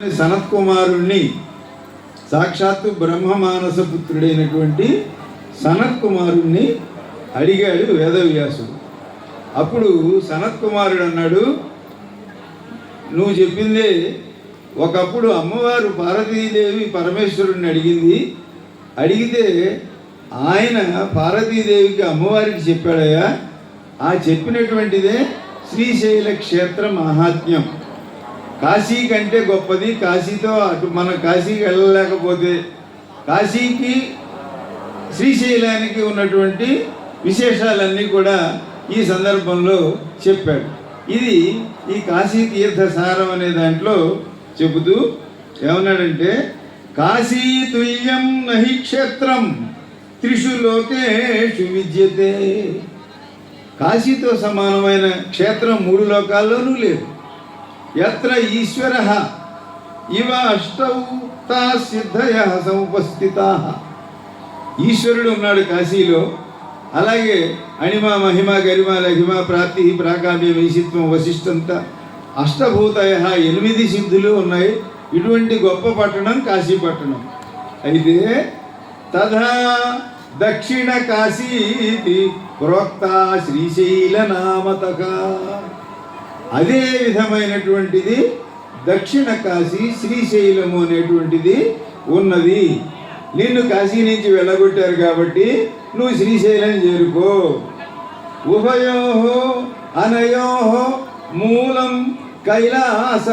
సనత్ కుమారుణ్ణి సాక్షాత్తు బ్రహ్మమానస పుత్రుడైనటువంటి సనత్ కుమారుణ్ణి అడిగాడు వేదవ్యాసుడు. అప్పుడు సనత్ కుమారుడు అన్నాడు నువ్వు చెప్పిందే ఒకప్పుడు అమ్మవారు పార్వతీదేవి పరమేశ్వరుణ్ణి అడిగింది. అడిగితే ఆయన పార్వతీదేవికి అమ్మవారికి చెప్పాడయ్యా. ఆ చెప్పినటువంటిదే శ్రీశైల క్షేత్ర మహాత్మ్యం. కాశీ కంటే గొప్పది కాశీతో అటు మనం కాశీకి వెళ్ళలేకపోతే కాశీకి శ్రీశైలానికి ఉన్నటువంటి విశేషాలన్నీ కూడా ఈ సందర్భంలో చెప్పాడు. ఇది ఈ కాశీ తీర్థ సారం అనే దాంట్లో చెబుతూ ఏమన్నాడంటే కాశీ తుల్యం నహి క్షేత్రం త్రిషు లోకేషు విద్యతే. కాశీతో సమానమైన క్షేత్రం మూడు లోకాల్లోనూ లేదు. ఎత్ర ఈశ్వర ఇవ అష్టౌ తా సిద్ధయ సముపస్థితా ఈశ్వరుడు ఉన్నాడు కాశీలో. అలాగే అణిమ మహిమ గరిమ లహిమ ప్రాప్తి ప్రాకామ్య వైశిత్వం వశిష్టంత అష్టభూతయ ఎనిమిది సిద్ధులు ఉన్నాయి. ఇటువంటి గొప్ప పట్టణం కాశీ పట్టణం. అయితే తథా దక్షిణ కాశీ ప్రోక్త శ్రీశైల నామతక అదే విధమైనటువంటిది దక్షిణ కాశీ శ్రీశైలము అనేటువంటిది ఉన్నది. నిన్ను కాశీ నుంచి వెళ్ళగొట్టారు కాబట్టి నువ్వు శ్రీశైలం చేరుకో. ఉభయోహో అనయో మూలం కైలాస